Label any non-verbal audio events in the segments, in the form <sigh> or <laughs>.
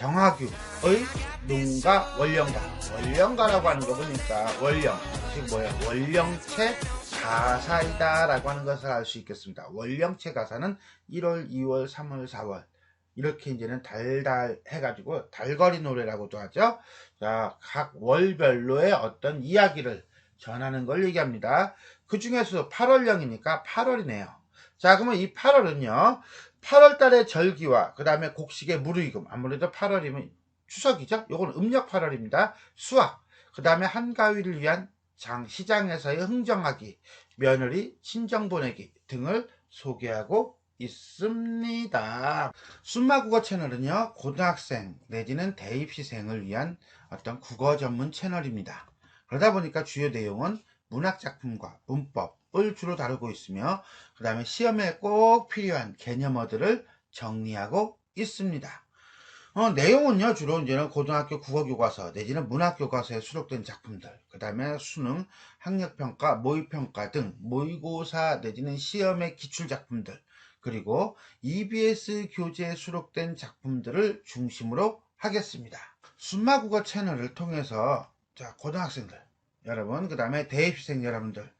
정화규의 농가 원령가. 원령가라고 하는 거 보니까 원령 즉 뭐예요? 원령체 가사이다 라고 하는 것을 알 수 있겠습니다. 원령체 가사는 1월 2월 3월 4월. 이렇게 이제는 달달 해가지고 달거리 노래라고도 하죠. 자 각 월별로의 어떤 이야기를 전하는 걸 얘기합니다. 그 중에서도 8월령이니까 8월이네요. 자 그러면 이 8월은요 8월 달의 절기와 그 다음에 곡식의 무르익음. 아무래도 8월이면 추석이죠? 요건 음력 8월입니다. 수확. 그 다음에 한가위를 위한 장 시장에서의 흥정하기 며느리 친정 보내기 등을 소개하고 있습니다. 순마 국어 채널은요 고등학생 내지는 대입시생을 위한 어떤 국어 전문 채널입니다. 그러다 보니까 주요 내용은 문학작품과 문법 을 주로 다루고 있으며 그 다음에 시험에 꼭 필요한 개념어들을 정리하고 있습니다. 어, 내용은요, 주로 이제는 고등학교 국어교과서 내지는 문학교과서에 수록된 작품들, 그 다음에 수능, 학력평가, 모의평가 등 모의고사 내지는 시험의 기출작품들, 그리고 EBS 교재에 수록된 작품들을 중심으로 하겠습니다. 순마국어 채널을 통해서 자, 고등학생들, 여러분, 그 다음에 대입생 여러분들,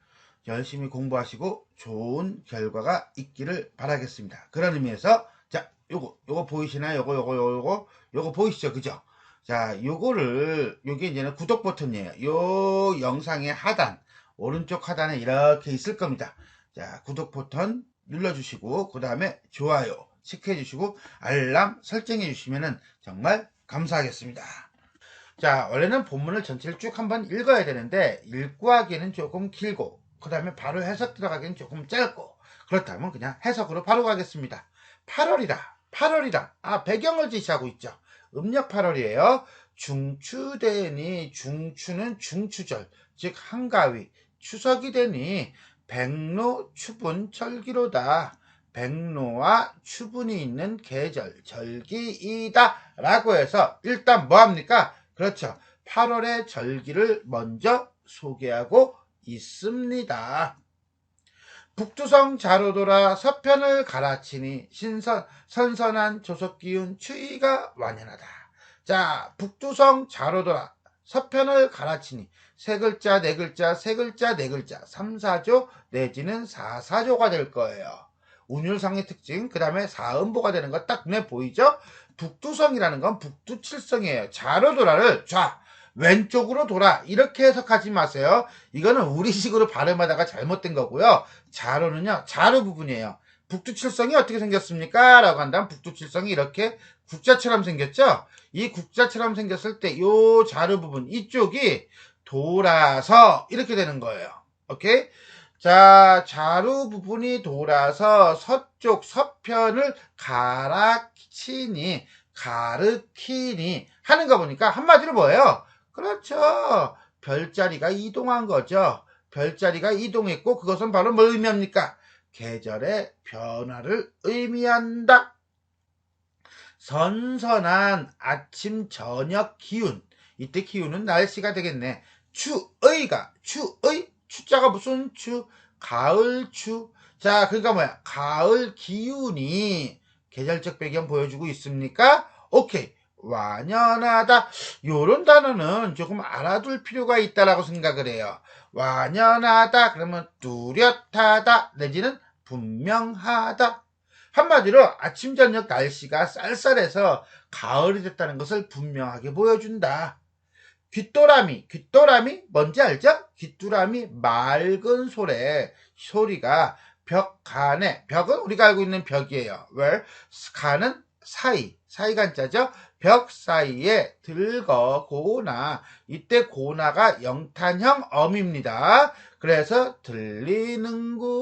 열심히 공부하시고 좋은 결과가 있기를 바라겠습니다. 그런 의미에서 자 요거 요거 보이시나요? 요거 요거 요거 요거 보이시죠? 그죠? 자 요거를 요게 이제는 구독 버튼이에요. 요 영상의 하단 오른쪽 하단에 이렇게 있을 겁니다. 자 구독 버튼 눌러주시고 그 다음에 좋아요 체크해 주시고 알람 설정해 주시면 정말 감사하겠습니다. 자 원래는 본문을 전체를 쭉 한번 읽어야 되는데 읽고 하기에는 조금 길고 그 다음에 바로 해석 들어가기는 조금 짧고 그렇다면 그냥 해석으로 바로 가겠습니다. 8월이다. 8월이다. 아 배경을 지시하고 있죠. 음력 8월이에요. 중추 되니 중추는 중추절 즉 한가위 추석이 되니 백로 추분 절기로다. 백로와 추분이 있는 계절 절기이다 라고 해서 일단 뭐합니까? 그렇죠. 8월의 절기를 먼저 소개하고 있습니다. 북두성 자로 돌아 서편을 갈아치니 신선 선선한 조석기운 추위가 완연하다. 자, 북두성 자로 돌아 서편을 갈아치니 세 글자, 네 글자, 세 글자, 네 글자, 3, 4조 내지는 4, 4조가 될 거예요. 운율상의 특징, 그 다음에 사음보가 되는 거 딱 눈에 보이죠? 북두성이라는 건 북두칠성이에요. 자로돌아를 좌, 왼쪽으로 돌아 이렇게 해석하지 마세요. 이거는 우리식으로 발음하다가 잘못된 거고요. 자로는요. 자로 부분이에요. 북두칠성이 어떻게 생겼습니까? 라고 한다면 북두칠성이 이렇게 국자처럼 생겼죠? 이 국자처럼 생겼을 때 요 자로 부분 이쪽이 돌아서 이렇게 되는 거예요. 오케이? 자, 자루 부분이 돌아서 서쪽 서편을 가라치니 가르키니 하는 거 보니까 한마디로 뭐예요? 그렇죠. 별자리가 이동한 거죠. 별자리가 이동했고 그것은 바로 뭘 의미합니까? 계절의 변화를 의미한다. 선선한 아침 저녁 기운. 이때 기운은 날씨가 되겠네. 추의가 추의 추자가 무슨 추? 가을 추. 자, 그러니까 뭐야? 가을 기운이 계절적 배경 보여주고 있습니까? 오케이. 완연하다. 요런 단어는 조금 알아둘 필요가 있다라고 생각을 해요. 완연하다. 그러면 뚜렷하다. 내지는 분명하다. 한마디로 아침, 저녁 날씨가 쌀쌀해서 가을이 됐다는 것을 분명하게 보여준다. 귓도람이, 귓도람이 뭔지 알죠? 귓두람이 맑은 소래, 소리가 벽 간에, 벽은 우리가 알고 있는 벽이에요. 왜? 간은 사이, 사이간자죠? 벽 사이에 들거 고나 이때 고나가 영탄형 엄입니다. 그래서 들리는구나.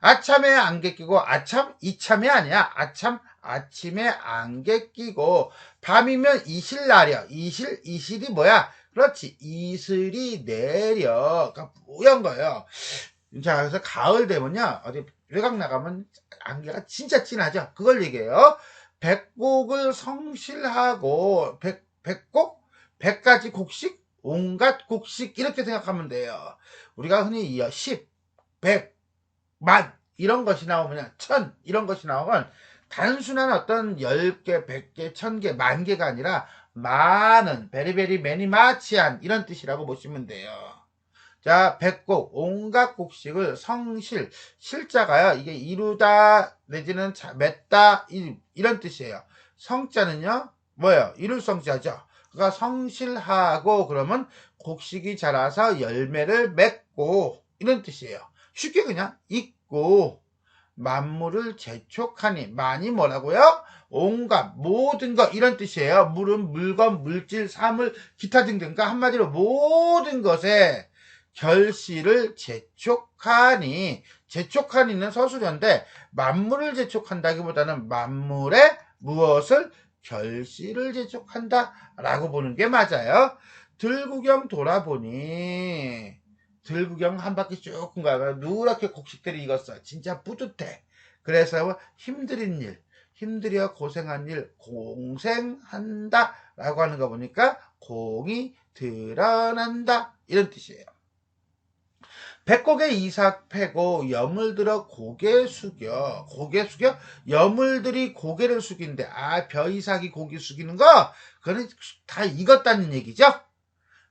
아참에 안개 끼고 아참 이참이 아니야. 아참 아침에 안개 끼고 밤이면 이실 나려. 이실 이실이 뭐야? 그렇지. 이슬이 내려. 그러니까 뿌연 거예요. 자, 그래서 가을 되면요. 어디 외곽 나가면 안개가 진짜 진하죠. 그걸 얘기해요. 백곡을 성실하고 백, 백곡? 백가지 곡식? 온갖 곡식 이렇게 생각하면 돼요. 우리가 흔히 10, 100, 만 이런 것이 나오면 천 이런 것이 나오면 단순한 어떤 10개, 100개, 1000개, 만 개가 아니라 많은, 베리베리 매니 마치한 이런 뜻이라고 보시면 돼요. 자, 백곡, 온갖 곡식을 성실, 실자가요, 이게 이루다, 내지는 자, 맺다, 이, 이런 뜻이에요. 성자는요, 뭐예요? 이룰 성자죠. 그러니까 성실하고, 그러면 곡식이 자라서 열매를 맺고, 이런 뜻이에요. 쉽게 그냥 잊고, 만물을 재촉하니, 많이 뭐라고요? 온갖, 모든 것, 이런 뜻이에요. 물은 물건, 물질, 사물, 기타 등등. 그러니까 한마디로 모든 것에 결실을 재촉하니 재촉하니는 서술인데 만물을 재촉한다기보다는 만물의 무엇을 결실을 재촉한다 라고 보는 게 맞아요. 들구경 돌아보니 들구경 한 바퀴 쭉 가가 누렇게 곡식들이 익었어. 진짜 뿌듯해. 그래서 힘들인 일, 힘들여 고생한 일, 공생한다 라고 하는 거 보니까 공이 드러난다 이런 뜻이에요. 백곡에 이삭 패고 염을 들어 고개 숙여. 고개 숙여? 염을들이 고개를 숙이는데 아 벼이삭이 고개 숙이는 거? 그거는 다 익었다는 얘기죠?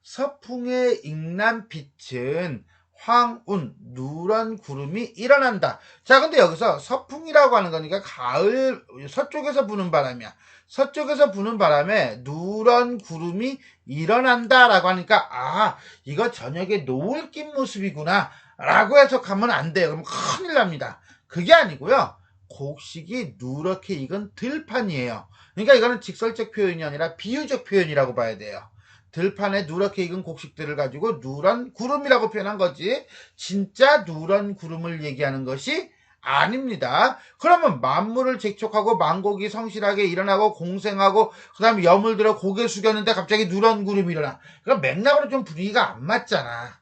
서풍의 익난 빛은 황운 누런 구름이 일어난다 자 근데 여기서 서풍이라고 하는 거니까 가을 서쪽에서 부는 바람이야 서쪽에서 부는 바람에 누런 구름이 일어난다라고 하니까 아 이거 저녁에 노을 낀 모습이구나 라고 해석하면 안 돼요. 그럼 큰일 납니다. 그게 아니고요. 곡식이 누렇게 익은 들판이에요. 그러니까 이거는 직설적 표현이 아니라 비유적 표현이라고 봐야 돼요. 들판에 누렇게 익은 곡식들을 가지고 누런 구름이라고 표현한 거지 진짜 누런 구름을 얘기하는 것이 아닙니다. 그러면 만물을 재촉하고 만곡이 성실하게 일어나고 공생하고 그 다음에 염을 들어 고개 숙였는데 갑자기 누런 구름이 일어나. 그럼 맥락으로 좀 분위기가 안 맞잖아.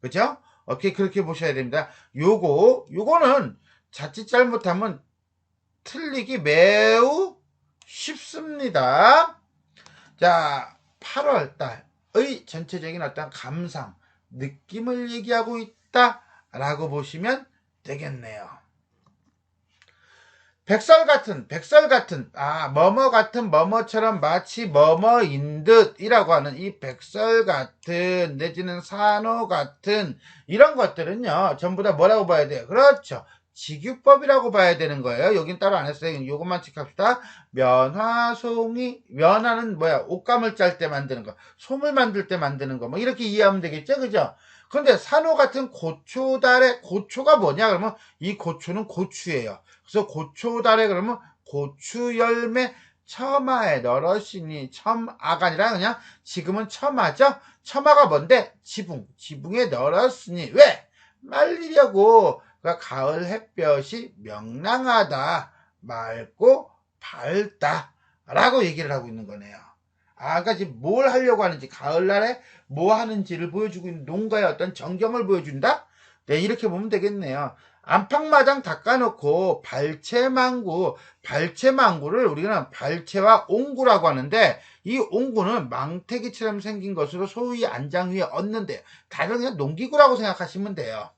그죠? 오케이 그렇게 보셔야 됩니다. 요거 요거는 자칫 잘못하면 틀리기 매우 쉽습니다. 자 8월 달의 전체적인 어떤 감상 느낌을 얘기하고 있다라고 보시면 되겠네요. 백설 같은, 백설 같은, 아, 뭐뭐 같은, 뭐뭐처럼 마치 뭐뭐인 듯이라고 하는 이 백설 같은, 내지는 산호 같은, 이런 것들은요, 전부 다 뭐라고 봐야 돼요? 그렇죠. 직유법이라고 봐야 되는 거예요. 여긴 따로 안 했어요. 요것만 체크합시다. 면화송이, 면화는 뭐야? 옷감을 짤 때 만드는 거, 솜을 만들 때 만드는 거, 뭐 이렇게 이해하면 되겠죠? 그죠? 근데 산호 같은 고초달의 고초가 뭐냐? 그러면 이 고초는 고추예요. 그래서 고초달에 그러면 고추 열매 처마에 널었으니 첨아가 아니라 그냥 지금은 처마죠? 처마가 뭔데? 지붕. 지붕에 널었으니 왜? 말리려고 그러니까 가을 햇볕이 명랑하다. 맑고 밝다. 라고 얘기를 하고 있는 거네요. 아, 그러니까 지금 뭘 하려고 하는지, 가을날에 뭐 하는지를 보여주고 있는 농가의 어떤 전경을 보여준다? 네, 이렇게 보면 되겠네요. 안팎마당 닦아놓고 발채망구, 발채망구를 우리는 발채와 옹구라고 하는데 이 옹구는 망태기처럼 생긴 것으로 소위 안장 위에 얹는데요. 다른 그냥 농기구라고 생각하시면 돼요.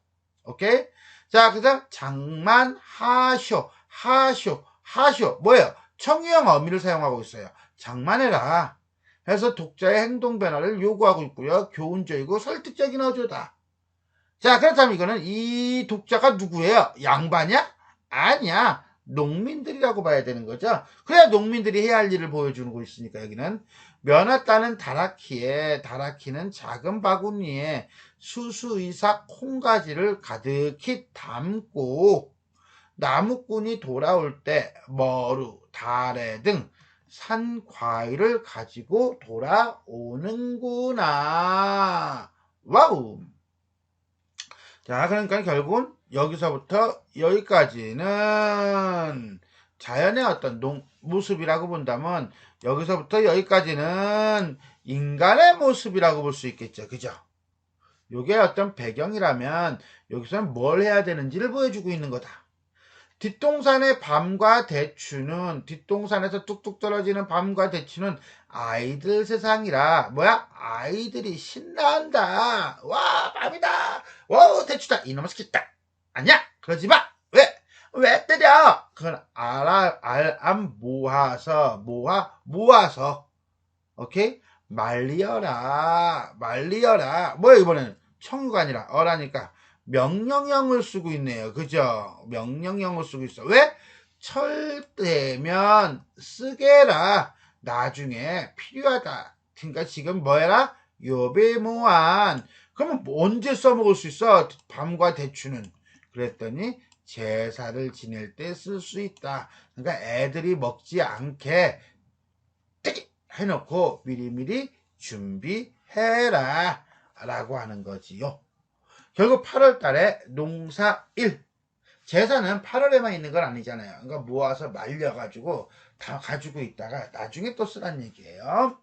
오케이? 자, 그 다음 장만, 하쇼, 하쇼, 하쇼. 뭐예요? 청유형 어미를 사용하고 있어요. 장만해라. 해서 독자의 행동 변화를 요구하고 있고요. 교훈적이고 설득적인 어조다. 자, 그렇다면 이거는 이 독자가 누구예요? 양반이야? 아니야. 농민들이라고 봐야 되는 거죠. 그래야 농민들이 해야 할 일을 보여주는 거 있으니까 여기는 면화 따는 다라키에 다라키는 작은 바구니에 수수이삭 콩가지를 가득히 담고 나무꾼이 돌아올 때 머루, 다래 등 산 과일을 가지고 돌아오는구나. 와우. 자, 그러니까 결국은 여기서부터 여기까지는 자연의 어떤 농, 모습이라고 본다면 여기서부터 여기까지는 인간의 모습이라고 볼 수 있겠죠. 그죠? 요게 어떤 배경이라면 여기서는 뭘 해야 되는지를 보여주고 있는 거다. 뒷동산의 밤과 대추는 뒷동산에서 뚝뚝 떨어지는 밤과 대추는 아이들 세상이라 뭐야 아이들이 신나한다 와 밤이다 와 대추다 이놈의 새끼다 아니야 그러지 마 왜? 왜 때려? 그건 알아, 알, 암 모아서, 모아, 모아서. 오케이? 말리어라, 말리어라. 뭐야, 이번에는? 청유가 아니라, 어라니까. 명령형을 쓰고 있네요. 그죠? 명령형을 쓰고 있어. 왜? 철되면 쓰게라. 나중에 필요하다. 그러니까 지금 뭐해라? 요배모한. 그러면 뭐 언제 써먹을 수 있어? 밤과 대추는. 그랬더니 제사를 지낼 때 쓸 수 있다. 그러니까 애들이 먹지 않게 해놓고 미리미리 준비해라. 라고 하는 거지요. 결국 8월 달에 농사 1. 제사는 8월에만 있는 건 아니잖아요. 그러니까 모아서 말려가지고 다 가지고 있다가 나중에 또 쓰란 얘기예요.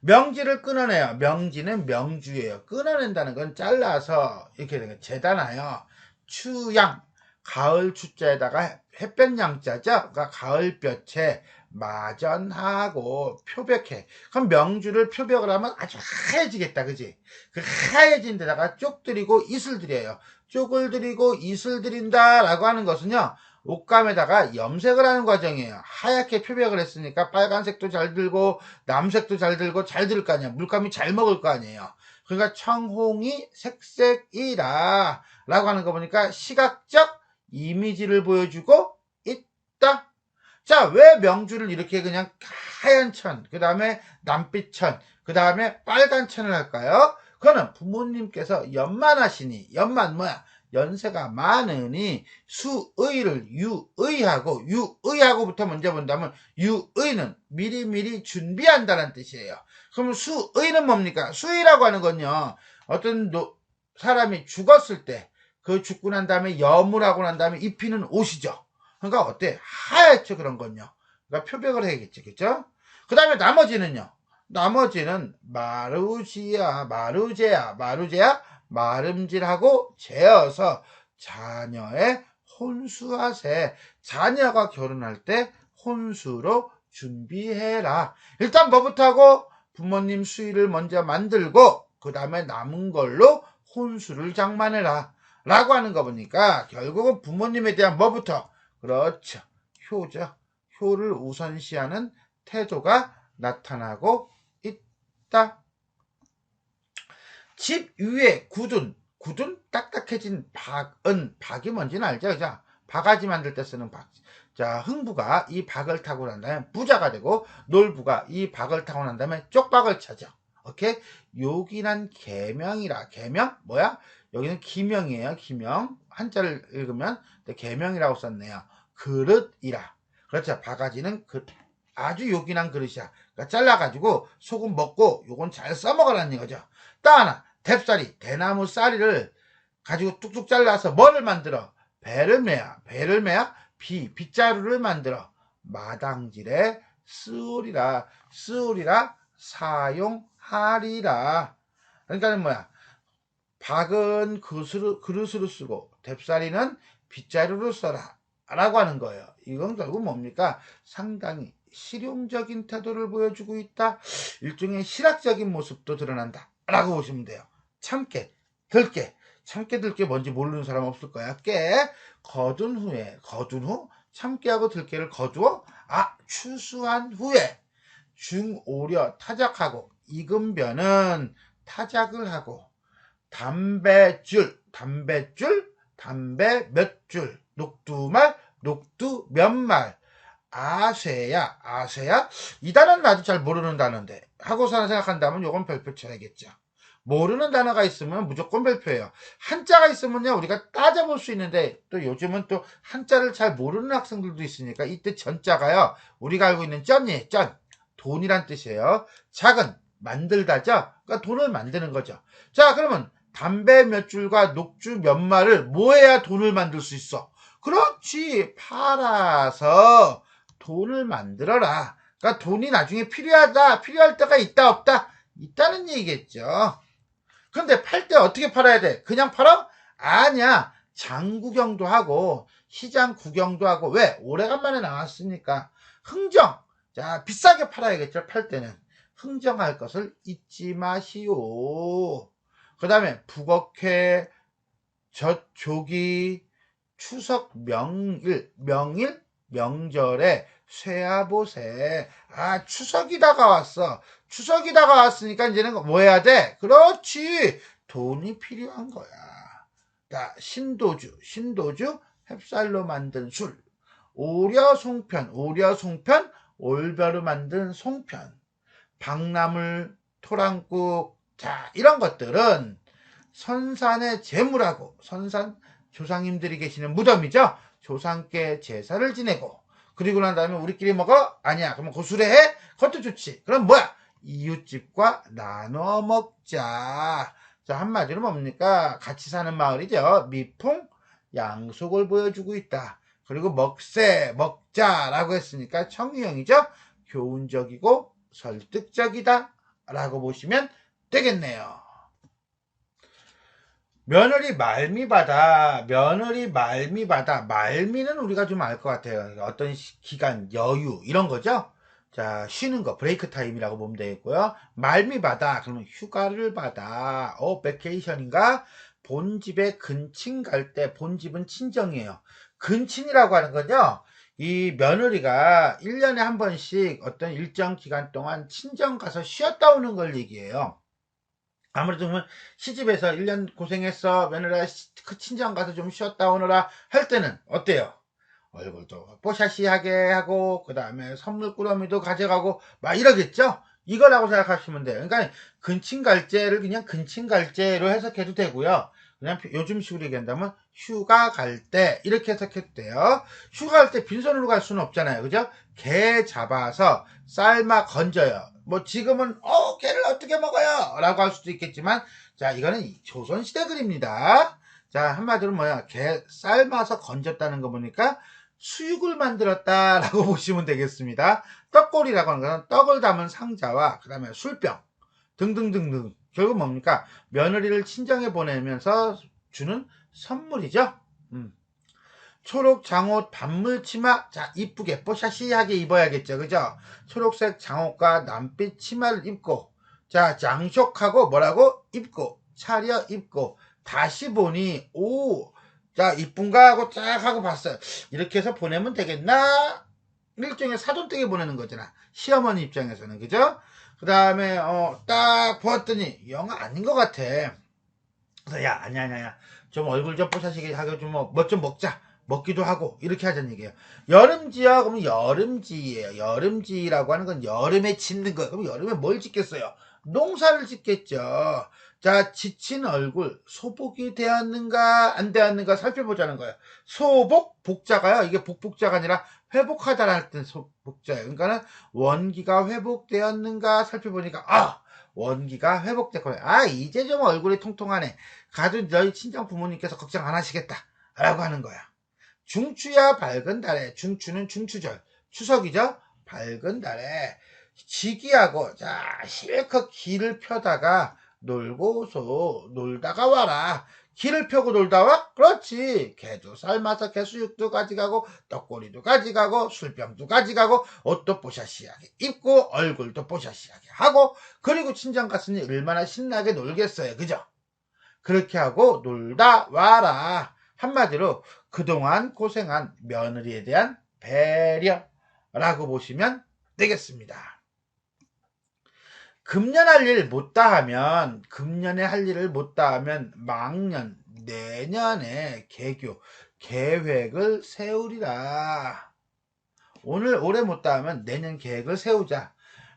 명지를 끊어내요. 명지는 명주예요. 끊어낸다는 건 잘라서 이렇게 된 거. 재단하여 추양 가을 추자에다가 햇볕 양자죠. 그러니까 가을 볕에 마전하고 표백해. 그럼 명주를 표백을 하면 아주 하얘지겠다, 그지? 그 하얘진 데다가 쪽 들이고 이슬 들여요. 쪽을 들이고 이슬 들인다 라고 하는 것은요. 옷감에다가 염색을 하는 과정이에요. 하얗게 표백을 했으니까 빨간색도 잘 들고 남색도 잘 들고 잘들거 아니야. 물감이 잘 먹을 거 아니에요. 그러니까 청홍이 색색이라 라고 하는 거 보니까 시각적 이미지를 보여주고. 자, 왜 명주를 이렇게 그냥 하얀 천, 그 다음에 남빛 천, 그 다음에 빨간 천을 할까요? 그거는 부모님께서 연만하시니, 연만 뭐야? 연세가 많으니 수의를 유의하고 유의하고부터 먼저 본다면 유의는 미리미리 준비한다는 뜻이에요. 그럼 수의는 뭡니까? 수의라고 하는 건요. 어떤 노- 사람이 죽었을 때 그 죽고 난 다음에 여물하고 난 다음에 입히는 옷이죠. 그러니까 어때? 하얗죠 그런 건요. 그러니까 표백을 해야겠죠. 그죠? 그 다음에 나머지는요. 나머지는 마루지야, 마루제야, 마루제야, 마름질하고 재어서 자녀의 혼수하세. 자녀가 결혼할 때 혼수로 준비해라. 일단 뭐부터 하고 부모님 수의를 먼저 만들고 그 다음에 남은 걸로 혼수를 장만해라. 라고 하는 거 보니까 결국은 부모님에 대한 뭐부터 그렇죠. 효죠. 효를 우선시하는 태도가 나타나고 있다. 집 위에 굳은 굳은 딱딱해진 박은 박이 뭔지는 알죠? 그죠? 바가지 만들 때 쓰는 박. 자, 흥부가 이 박을 타고 난 다음에 부자가 되고 놀부가 이 박을 타고 난 다음에 쪽박을 차죠. 오케이? 요긴한 개명이라. 개명? 뭐야? 여기는 기명이에요. 기명. 한자를 읽으면 개명이라고 썼네요. 그릇이라. 그렇죠. 바가지는 그 아주 요긴한 그릇이야. 그러니까 잘라가지고 소금 먹고 요건 잘 써먹으라는 거죠. 또 하나 뎁쌀이 대나무 쌀이를 가지고 뚝뚝 잘라서 뭐를 만들어? 배를 매야. 배를 매야 비 빗자루를 만들어 마당질에 쓰우리라 쓰우리라 사용하리라. 그러니까 뭐야? 박은 그릇으로, 그릇으로 쓰고 뎁쌀이는 빗자루로 써라 라고 하는 거예요. 이건 결국 뭡니까? 상당히 실용적인 태도를 보여주고 있다. 일종의 실학적인 모습도 드러난다. 라고 보시면 돼요. 참깨, 들깨. 참깨, 들깨 뭔지 모르는 사람 없을 거야. 깨, 거둔 후에, 거둔 후, 참깨하고 들깨를 거두어, 아, 추수한 후에, 중오려 타작하고, 익은 변은 타작을 하고, 담배줄, 담배줄, 담배 몇 줄, 녹두말, 녹두 몇 말, 아세야, 아세야? 이 단어는 아직 잘 모르는 단어인데, 하고서 생각한다면 요건 별표 쳐야겠죠. 모르는 단어가 있으면 무조건 별표예요. 한자가 있으면요, 우리가 따져볼 수 있는데, 또 요즘은 또 한자를 잘 모르는 학생들도 있으니까, 이때 전자가요, 우리가 알고 있는 쩐이, 쩐, 돈이란 뜻이에요. 작은, 만들다죠? 그러니까 돈을 만드는 거죠. 자, 그러면 담배 몇 줄과 녹주 몇 마를 뭐 해야 돈을 만들 수 있어? 그렇지, 팔아서 돈을 만들어라. 그러니까 돈이 나중에 필요하다, 필요할 때가 있다, 없다? 있다는 얘기겠죠. 근데 팔 때 어떻게 팔아야 돼? 그냥 팔아? 아니야. 장 구경도 하고, 시장 구경도 하고, 왜? 오래간만에 나왔으니까. 흥정. 자, 비싸게 팔아야겠죠, 팔 때는. 흥정할 것을 잊지 마시오. 그 다음에 북어회, 젖조기, 추석 명일, 명일, 명절에 쇠아보세. 아, 추석이 다가왔어. 추석이 다가왔으니까 이제는 뭐 해야 돼? 그렇지. 돈이 필요한 거야. 자, 신도주, 신도주, 햅쌀로 만든 술. 오려 송편, 오려 송편, 올벼로 만든 송편. 박나물, 토랑국. 자, 이런 것들은 선산의 재물하고 선산 조상님들이 계시는 무덤이죠. 조상께 제사를 지내고 그리고 난 다음에 우리끼리 먹어? 아니야. 그러면 고수래 해? 그것도 좋지. 그럼 뭐야? 이웃집과 나눠 먹자. 자, 한마디로 뭡니까? 같이 사는 마을이죠. 미풍, 양속을 보여주고 있다. 그리고 먹세, 먹자라고 했으니까 청유형이죠. 교훈적이고 설득적이다. 라고 보시면 되겠네요. 며느리 말미받아, 며느리 말미받아, 말미는 우리가 좀 알 것 같아요. 어떤 기간, 여유, 이런 거죠? 자, 쉬는 거, 브레이크 타임이라고 보면 되겠고요. 말미받아, 그러면 휴가를 받아. 어, 베케이션인가? 본집에 근친 갈 때, 본집은 친정이에요. 근친이라고 하는 건요, 이 며느리가 1년에 한 번씩 어떤 일정 기간 동안 친정 가서 쉬었다 오는 걸 얘기해요. 아무래도 시집에서 1년 고생했어. 며느라 그 친정 가서 좀 쉬었다 오느라 할 때는 어때요? 얼굴도 뽀샤시하게 하고 그 다음에 선물 꾸러미도 가져가고 막 이러겠죠? 이거라고 생각하시면 돼요. 그러니까 근친갈제를 그냥 근친갈제로 해석해도 되고요. 그냥 요즘식으로 얘기한다면 휴가 갈 때 이렇게 해석해도 돼요. 휴가 갈 때 빈손으로 갈 수는 없잖아요. 그죠? 개 잡아서 삶아 건져요. 뭐 지금은 어 개를 어떻게 먹어요? 라고 할 수도 있겠지만 자 이거는 조선시대 글입니다. 자 한마디로 뭐야 개 삶아서 건졌다는 거 보니까 수육을 만들었다 라고 <laughs> 보시면 되겠습니다. 떡골이라고 하는 것은 떡을 담은 상자와 그 다음에 술병 등등등등 결국 뭡니까 며느리를 친정에 보내면서 주는 선물이죠. 음. 초록 장옷 반물 치마 자 이쁘게 뽀샤시하게 입어야겠죠 그죠 초록색 장옷과 남빛 치마를 입고 자 장식하고 뭐라고? 입고 차려 입고. 다시 보니 오 자 이쁜가 하고 쫙 하고 봤어요. 이렇게 해서 보내면 되겠나? 일종의 사돈댁에 보내는 거잖아. 시어머니 입장에서는 그죠? 그 다음에 어, 딱 보았더니 영화 아닌 것 같아. 그래서 야 아니야 아니야 좀 얼굴 좀 뽀샤시게 하고 좀뭐좀 먹자. 먹기도 하고. 이렇게 하자는 얘기예요. 여름지야 그러면 여름지예요. 여름지라고 하는 건 여름에 짓는 거예요. 그럼 여름에 뭘 짓겠어요? 농사를 짓겠죠. 자, 지친 얼굴 소복이 되었는가 안 되었는가 살펴보자는 거예요. 소복 복자가요. 이게 복복자가 아니라 회복하다라는 뜻 복자예요. 그러니까는 원기가 회복되었는가 살펴보니까 아 원기가 회복됐거든요. 아 이제 좀 얼굴이 통통하네. 가도 너희 친정 부모님께서 걱정 안 하시겠다. 라고 하는 거야. 중추야 밝은 달에 중추는 중추절 추석이죠 밝은 달에 지기하고 자 실컷 길을 펴다가 놀고서 놀다가 와라 길을 펴고 놀다 와? 그렇지 개도 삶아서 개수육도 가져가고 떡꼬리도 가져가고 술병도 가져가고 옷도 뽀샤시하게 입고 얼굴도 뽀샤시하게 하고 그리고 친정 갔으니 얼마나 신나게 놀겠어요 그죠? 그렇게 하고 놀다 와라 한마디로 그동안 고생한 며느리에 대한 배려라고 보시면 되겠습니다. 금년 할 일 못다 하면 금년에 할 일을 못다 하면 망년 내년에 개교 계획을 세우리라. 오늘 올해 못다 하면 내년 계획을 세우자.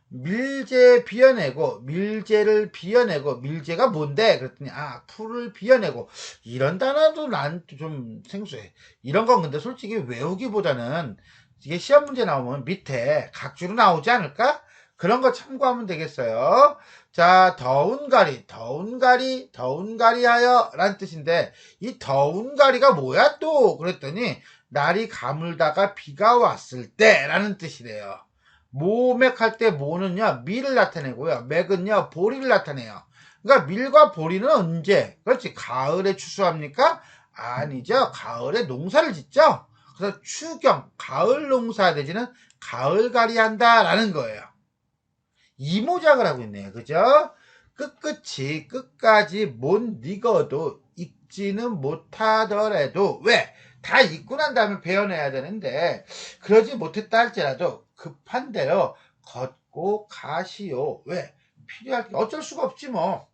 밀제 비어내고 밀제를 비어내고 밀제가 뭔데 그랬더니 아 풀을 비어내고 이런 단어도 난 좀 생소해 이런 건 근데 솔직히 외우기보다는 이게 시험 문제 나오면 밑에 각주로 나오지 않을까 그런 거 참고하면 되겠어요. 자 더운 가리 더운 가리 더운 가리 하여 라는 뜻인데 이 더운 가리가 뭐야 또? 그랬더니 날이 가물다가 비가 왔을 때 라는 뜻이래요. 모맥할 때 모는요? 밀을 나타내고요. 맥은요? 보리를 나타내요. 그러니까 밀과 보리는 언제? 그렇지. 가을에 추수합니까? 아니죠. 가을에 농사를 짓죠. 그래서 추경 가을 농사 대지는 가을가리 한다라는 거예요 이모작을 하고 있네요 그죠 끝끝이 끝까지 못 익어도 익지는 못하더라도 왜다 읽고 난 다음에 배워내야 되는데 그러지 못했다 할지라도 급한 대로 걷고 가시오. 왜? 필요할 게 어쩔 수가 없지 뭐.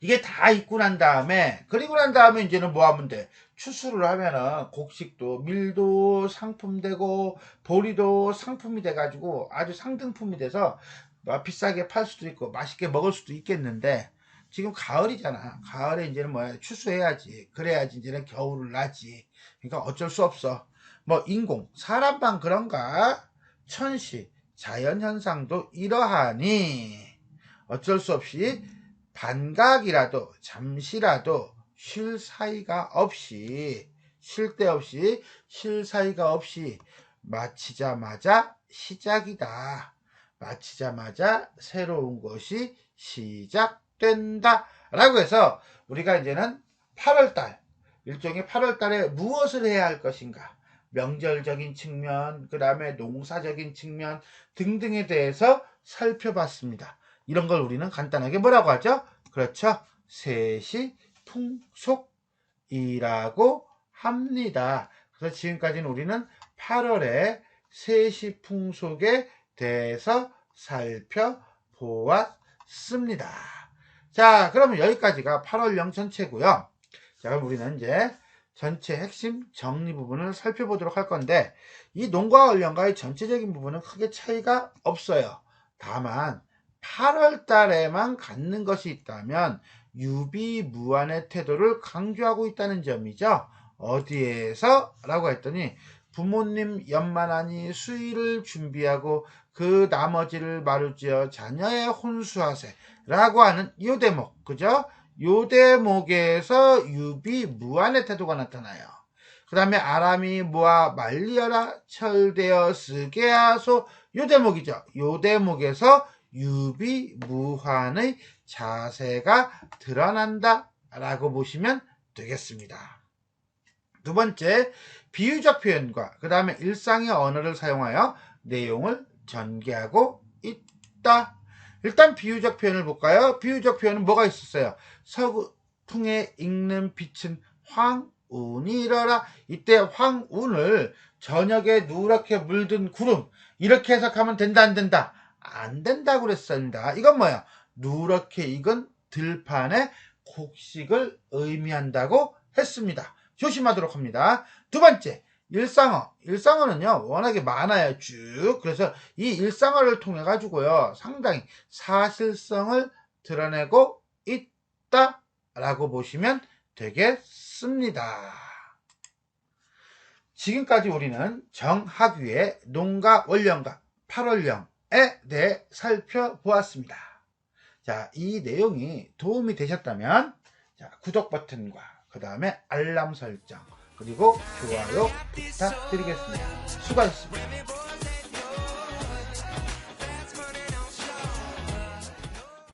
이게 다 읽고 난 다음에 그리고 난 다음에 이제는 뭐 하면 돼? 추수를 하면은 곡식도 밀도 상품되고 보리도 상품이 돼가지고 아주 상등품이 돼서 뭐 비싸게 팔 수도 있고 맛있게 먹을 수도 있겠는데 지금 가을이잖아. 가을에 이제는 뭐야 추수해야지. 그래야지 이제는 겨울을 나지. 그러니까 어쩔 수 없어. 뭐 인공 사람만 그런가? 천시 자연 현상도 이러하니 어쩔 수 없이 반각이라도 잠시라도 쉴 사이가 없이 쉴 데 없이 쉴 사이가 없이 마치자마자 시작이다. 마치자마자 새로운 것이 시작된다. 라고 해서 우리가 이제는 8월달, 일종의 8월달에 무엇을 해야 할 것인가. 명절적인 측면, 그 다음에 농사적인 측면 등등에 대해서 살펴봤습니다. 이런 걸 우리는 간단하게 뭐라고 하죠? 그렇죠. 세시 풍속이라고 합니다. 그래서 지금까지는 우리는 8월의 세시 풍속에 대해서 살펴보았습니다. 자, 그러면 여기까지가 8월령 전체고요. 자, 그럼 우리는 이제 전체 핵심 정리 부분을 살펴보도록 할 건데 이 농과 월령과의 전체적인 부분은 크게 차이가 없어요. 다만 8월 달에만 갖는 것이 있다면 유비무한의 태도를 강조하고 있다는 점이죠. 어디에서? 라고 했더니 부모님 연만하니 수의를 준비하고 그 나머지를 마루지어 자녀의 혼수하세 라고 하는 요 대목 그죠? 요 대목에서 유비무한의 태도가 나타나요. 그 다음에 아람이 모아 말리어라 철되어 쓰게 하소 요 대목이죠. 요 대목에서 유비무한의 자세가 드러난다 라고 보시면 되겠습니다. 두 번째, 비유적 표현과 그 다음에 일상의 언어를 사용하여 내용을 전개하고 있다. 일단 비유적 표현을 볼까요? 비유적 표현은 뭐가 있었어요? 서풍에 읽는 빛은 황운이러라. 이때 황운을 저녁에 누렇게 물든 구름 이렇게 해석하면 된다 안 된다? 안 된다고 그랬습니다. 이건 뭐야? 누렇게 익은 들판의 곡식을 의미한다고 했습니다. 조심하도록 합니다. 두 번째, 일상어. 일상어는요, 워낙에 많아요, 쭉. 그래서 이 일상어를 통해 가지고요, 상당히 사실성을 드러내고 있다. 라고 보시면 되겠습니다. 지금까지 우리는 정학위의 농가 원령과 8월령에 대해 살펴보았습니다. 자, 이 내용이 도움이 되셨다면, 자, 구독 버튼과 그 다음에 알람 설정, 그리고 좋아요 부탁드리겠습니다. 수고하셨습니다.